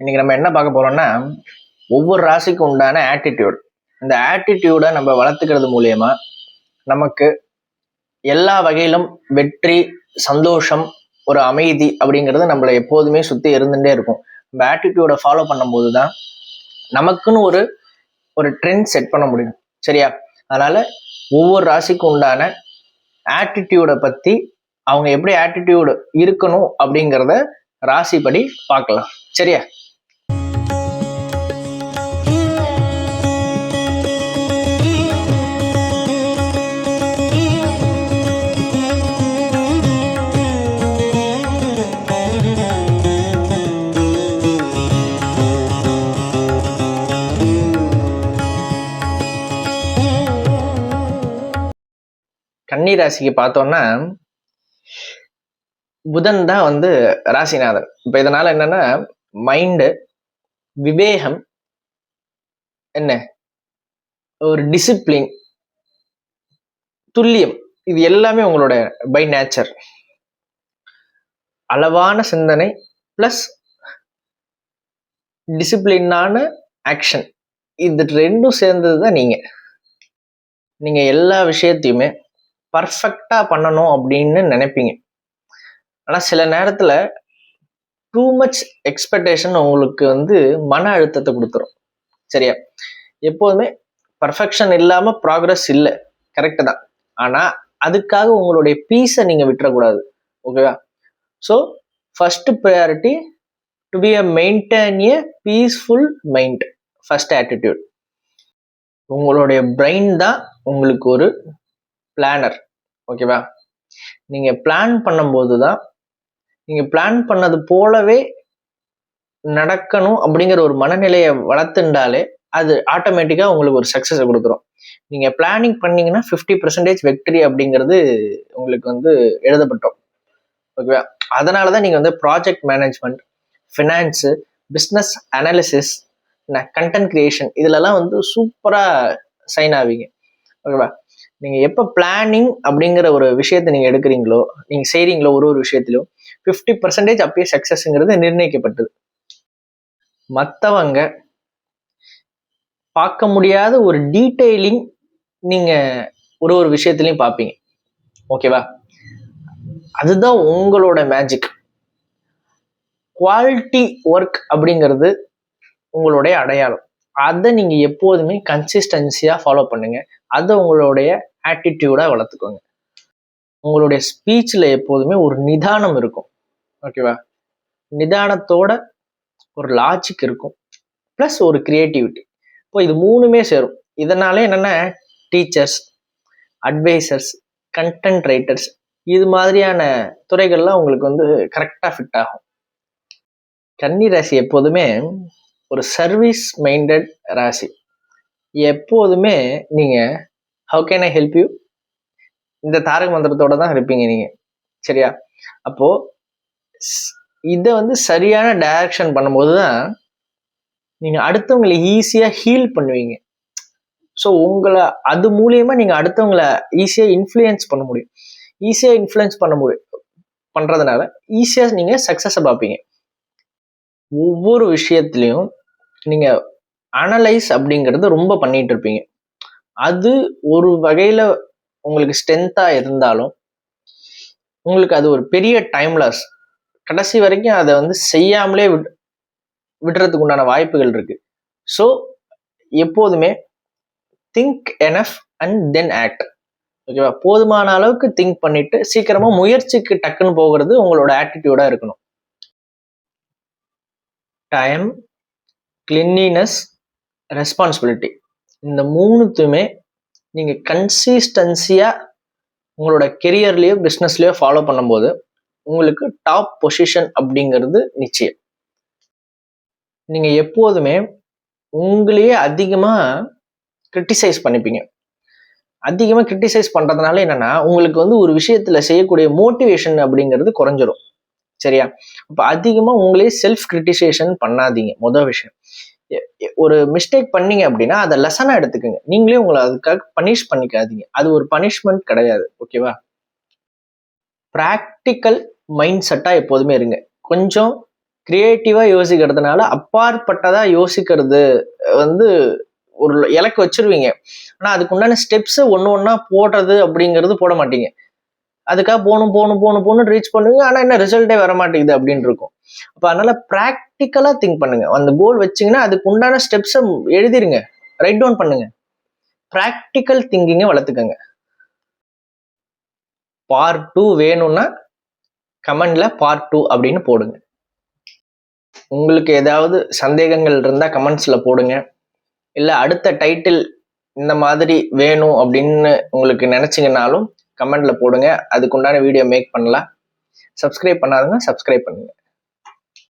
இன்னைக்கு நம்ம என்ன பார்க்க போறோம்னா ஒவ்வொரு ராசிக்கும் உண்டான ஆட்டிடியூட் இந்த ஆட்டிடியூடை நம்ம வளர்த்துக்கிறது மூலயமா நமக்கு எல்லா வகையிலும் வெற்றி சந்தோஷம் ஒரு அமைதி அப்படிங்கிறது நம்மளை எப்போதுமே சுற்றி இருந்துகிட்டே இருக்கும். நம்ம ஆட்டிடியூடை ஃபாலோ பண்ணும்போது தான் நமக்குன்னு ஒரு ஒரு ட்ரெண்ட் செட் பண்ண முடியும். சரியா? அதனால் ஒவ்வொரு ராசிக்கும் உண்டான ஆட்டிடியூடை பற்றி அவங்க எப்படி ஆட்டிடியூடு இருக்கணும் அப்படிங்கிறத ராசிப்படி பார்க்கலாம். சரியா? கன்னி ராசிக்கு பார்த்தோம்னா புதன் தான் வந்து ராசிநாதன். இப்போ இதனால என்னன்னா மைண்டு விவேகம் என்ன? ஒரு டிசிப்ளின் துல்லியம். இது எல்லாமே உங்களோட பை நேச்சர் அளவான சிந்தனை ப்ளஸ் டிசிப்ளினான ஆக்ஷன் இது ரெண்டும் சேர்ந்தது தான் நீங்க. நீங்க எல்லா விஷயத்தையுமே பர்ஃபெக்டாக பண்ணணும் அப்படின்னு நினைப்பீங்க. ஆனால் சில நேரத்தில் டூ மச் எக்ஸ்பெக்டேஷன் உங்களுக்கு வந்து மன அழுத்தத்தை கொடுத்துரும். சரியா? எப்போதுமே பர்ஃபெக்ஷன் இல்லாமல் ப்ராக்ரஸ் இல்லை. கரெக்டு தான். ஆனால் அதுக்காக உங்களுடைய பீஸை நீங்கள் விட்டுறக்கூடாது. ஓகேவா so first priority to be uh maintain a peaceful mind first attitude உங்களுடைய பிரெயின் தான் உங்களுக்கு ஒரு பிளானர் ஓகேவா நீங்கள் பிளான் பண்ணும்போது தான் நீங்கள் பிளான் பண்ணது போலவே நடக்கணும் அப்படிங்கிற ஒரு மனநிலையை வளர்த்துண்டாலே அது ஆட்டோமேட்டிக்காக உங்களுக்கு ஒரு சக்சஸை கொடுக்குறோம் நீங்கள் பிளானிங் பண்ணீங்கன்னா ஃபிஃப்டி பர்சன்டேஜ் வெக்டரி அப்படிங்கிறது உங்களுக்கு வந்து எழுதப்பட்டோம். ஓகேவா அதனால தான் நீங்கள் வந்து project management finance business analysis content creation இதுலலாம் வந்து சூப்பராக சைன் ஆவீங்க. ஓகேவா நீங்கள் எப்போ பிளானிங் அப்படிங்கிற ஒரு விஷயத்தை நீங்கள் எடுக்கிறீங்களோ நீங்கள் செய்கிறீங்களோ ஒரு ஒரு விஷயத்திலும் ஃபிஃப்டி பர்சன்டேஜ் அப்பயே சக்ஸஸ்ங்கிறது நிர்ணயிக்கப்பட்டது. மற்றவங்க பார்க்க முடியாத ஒரு டீட்டெயிலிங் நீங்கள் ஒரு ஒரு விஷயத்துலையும் பார்ப்பீங்க. ஓகேவா அதுதான் உங்களோட மேஜிக் குவாலிட்டி ஒர்க் அப்படிங்கிறது உங்களுடைய அடையாளம். அதை நீங்கள் எப்போதுமே கன்சிஸ்டன்சியாக ஃபாலோ பண்ணுங்கள் அதை உங்களுடைய ஆட்டிடியூடாக வளர்த்துக்கோங்க. உங்களுடைய ஸ்பீச்சில் எப்போதுமே ஒரு நிதானம் இருக்கும். ஓகேவா நிதானத்தோட ஒரு லாஜிக் இருக்கும். ப்ளஸ் ஒரு க்ரியேட்டிவிட்டி இப்போ இது மூணுமே சேரும். இதனால என்னென்ன டீச்சர்ஸ் அட்வைசர்ஸ் கண்டென்ட் ரைட்டர்ஸ் இது மாதிரியான துறைகள்லாம் உங்களுக்கு வந்து கரெக்டாக ஃபிட் ஆகும். கன்னி ராசி எப்போதுமே ஒரு சர்வீஸ் மைண்டட் ராசி. எப்போதுமே நீங்கள் how can I help you இந்த தாரக மந்திரத்தோட தான் இருப்பீங்க நீங்கள் சரியா? அப்போது இதை வந்து சரியான டைரக்ஷன் பண்ணும்போது தான் நீங்கள் அடுத்தவங்களை ஈஸியாக ஹீல் பண்ணுவீங்க. ஸோ உங்களை அது மூலியமாக நீங்கள் அடுத்தவங்களை ஈஸியாக இன்ஃப்ளூயன்ஸ் பண்ண முடியும். ஈஸியாக இன்ஃப்ளூயன்ஸ் பண்ண முடியும் பண்ணுறதுனால ஈஸியாக நீங்கள் சக்ஸஸை பார்ப்பீங்க. ஒவ்வொரு விஷயத்துலையும் நீங்கள் அனலைஸ் அப்படிங்கிறது ரொம்ப பண்ணிகிட்டு இருப்பீங்க. அது ஒரு வகையில் உங்களுக்கு ஸ்ட்ரென்த்தாக இருந்தாலும் உங்களுக்கு அது ஒரு பெரிய டைம் லாஸ் கடைசி வரைக்கும் அதை வந்து செய்யாமலே விட் விடுறதுக்கு உண்டான வாய்ப்புகள் இருக்கு. ஸோ எப்போதுமே think enough and then act ஓகேவா போதுமான அளவுக்கு திங்க் பண்ணிட்டு சீக்கிரமா முயற்சிக்கு டக்குன்னு போகிறது உங்களோட ஆட்டிடியூடா இருக்கணும். டைம் கிளின்னினஸ் ரெஸ்பான்சிபிலிட்டி இந்த மூணுத்துமே நீங்கள் கன்சிஸ்டன்சியாக உங்களோட கெரியர்லேயோ பிஸ்னஸ்லேயோ ஃபாலோ பண்ணும்போது உங்களுக்கு டாப் பொசிஷன் அப்படிங்கிறது நிச்சயம். நீங்கள் எப்போதுமே உங்களையே அதிகமாக கிரிட்டிசைஸ் பண்ணிப்பீங்க. அதிகமாக கிரிட்டிசைஸ் பண்ணுறதுனால என்னென்னா உங்களுக்கு வந்து ஒரு விஷயத்தில் செய்யக்கூடிய மோட்டிவேஷன் அப்படிங்கிறது குறைஞ்சிரும். சரியா? அப்போ அதிகமாக உங்களே செல்ஃப் கிரிட்டிசேஷன் பண்ணாதீங்க. மொதல் விஷயம். ஒரு மிஸ்டேக் பண்ணீங்க அப்படின்னா அதை லெசனாக எடுத்துக்கோங்க. நீங்களே உங்களை அதுக்காக பனிஷ் பண்ணிக்காதீங்க. அது ஒரு பனிஷ்மெண்ட் கிடையாது. ஓகேவா ப்ராக்டிக்கல் மைண்ட் செட்டாக எப்போதுமே இருங்க. கொஞ்சம் கிரியேட்டிவாக யோசிக்கிறதுனால அப்பாற்பட்டதாக யோசிக்கிறது வந்து ஒரு இலக்கு வச்சிருவீங்க. ஆனால் அதுக்கு உண்டான ஸ்டெப்ஸ் ஒன்று ஒன்றா போடுறது அப்படிங்கிறது போட மாட்டீங்க. அதுக்காக போகணும் போகணும் போகணும் போகணும் ரீச் பண்ணுவீங்க ஆனால் என்ன ரிசல்ட்டே வர மாட்டேங்குது அப்படின்னு இருக்கும். அப்போ அதனால ப்ராக்டிக்கலாக திங்க் பண்ணுங்க. அந்த கோல் வச்சீங்கன்னா அதுக்கு உண்டான ஸ்டெப்ஸை எழுதிருங்க. ரைட் டவுன் பண்ணுங்க. ப்ராக்டிக்கல் திங்கிங்கை வளர்த்துக்கங்க. பார்ட் டூ வேணும்னா கமெண்ட்ல பார்ட் டூ அப்படின்னு போடுங்க. உங்களுக்கு ஏதாவது சந்தேகங்கள் இருந்தால் கமெண்ட்ஸில் போடுங்க. இல்லை அடுத்த டைட்டில் இந்த மாதிரி வேணும் அப்படின்னு உங்களுக்கு நினச்சிங்கனாலும் கமெண்ட்ல போடுங்க. அதுக்குண்டான வீடியோ மேக் பண்ணலாம். சப்ஸ்கிரைப் பண்ணாதவங்க சப்ஸ்கிரைப் பண்ணுங்க.